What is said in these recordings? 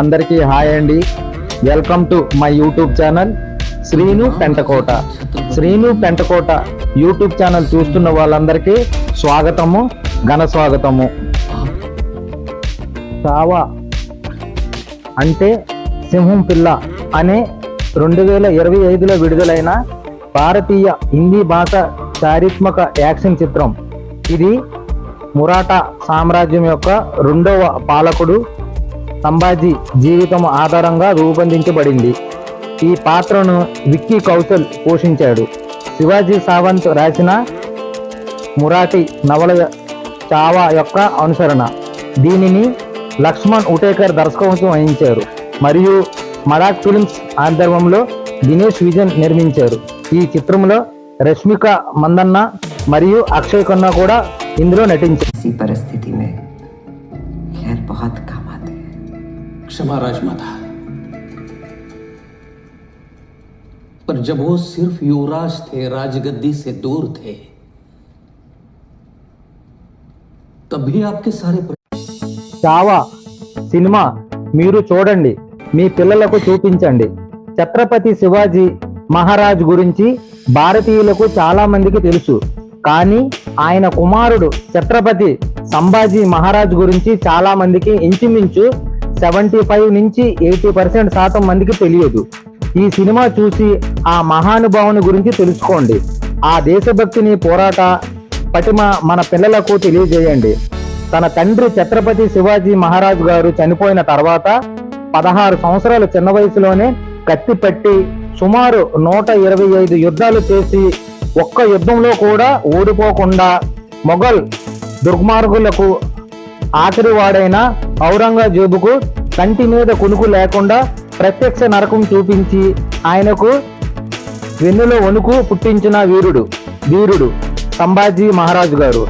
అందరికీ హాయ్ అండి. Welcome to my YouTube channel Srinu Pentakota. Srinu Pentakota YouTube channel చూస్తున్న వాళ్ళందరికీ స్వాగతము ఘన స్వాగతము. సావా అంటే సింహం పిల్ల అనే రెండు వేల ఇరవై ఐదులో విడుదలైన భారతీయ హిందీ భాష చారిత్మక యాక్షన్ చిత్రం. ఇది మురాఠా సామ్రాజ్యం యొక్క రెండవ పాలకుడు సంభాజీ జీవితం ఆధారంగా రూపొందించబడింది. ఈ పాత్రను విక్కీ కౌశల్ పోషించాడు. శివాజీ సావంత్ రాసిన మురాఠీ నవల చావా యొక్క అనుసరణ. దీనిని లక్ష్మణ్ ఉటేకర్ దర్శకత్వం వహించారు. మరియు మరాక్ ఫిల్మ్స్ ఆధ్వర్యంలో దినేష్ విజన్ నిర్మించారు. ఈ చిత్రంలో రష్మిక మందన్న మరియు అక్షయ్ ఖన్నా కూడా ఇందులో నటించారు. పరిస్థితి కమా क्षमा राजमाता पर जब वो सिर्फ युवराज थे राजगद्दी से दूर थे तब भी आपके सारे प्र- చావా సినిమా మీరు చూడండి మీ పిల్లలకు చూపించండి ఛత్రపతి శివాజీ మహారాజ్ గురించి భారతీయులకు చాలా మందికి తెలుసు కానీ ఆయన కుమారుడు ఛత్రపతి సంభాజీ మహారాజ్ గురించి చాలా మందికి ఇంచుమించు సెవెంటీ ఫైవ్ నుంచి ఎయిటీ పర్సెంట్ శాతం మందికి తెలియదు. ఈ సినిమా చూసి ఆ మహానుభావుని గురించి తెలుసుకోండి. ఆ దేశభక్తిని పోరాట పటిమ మన పిల్లలకు తెలియజేయండి. తన తండ్రి ఛత్రపతి శివాజీ మహారాజ్ గారు చనిపోయిన తర్వాత పదహారు సంవత్సరాల చిన్న వయసులోనే కత్తి పెట్టి సుమారు నూట ఇరవై ఐదు యుద్ధాలు చేసి ఒక్క యుద్ధంలో కూడా ఓడిపోకుండా మొఘల్ దుర్మార్గులకు ఆఖరి వాడైన ఔరంగజేబుకు కంటి మీద కొనుకు లేకుండా ప్రత్యక్ష నరకం చూపించి ఆయనకు వెన్నులో వణుకు పుట్టించిన వీరుడు వీరుడు సంభాజీ మహారాజు గారు.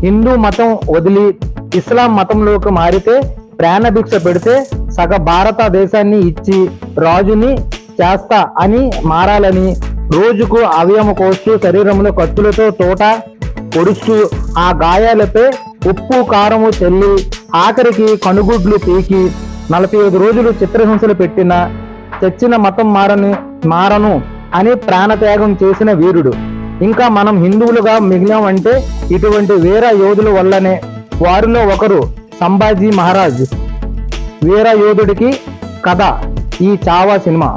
హిందూ మతం వదిలి ఇస్లాం మతంలోకి మారితే ప్రాణభిక్ష పెడితే సగ భారతదేశాన్ని ఇచ్చి రాజుని చేస్తా అని మారాలని రోజుకు అవయవ కోస్తూ శరీరంలో కత్తులతో తోట పొడుస్తూ ఆ గాయాలపై ఉప్పు కారము చెల్లి ఆఖరికి కనుగుడ్లు పీకి నలభై ఐదు రోజులు చిత్రహింసలు పెట్టిన చచ్చిన మతం మారని మారను అని ప్రాణత్యాగం చేసిన వీరుడు. ఇంకా మనం హిందువులుగా మిగిలామంటే ఇటువంటి వీర యోధుల వల్లనే వారిలో ఒకరు సంభాజీ మహారాజ్. వీర యోధుడికి కథ ఈ చావా సినిమా.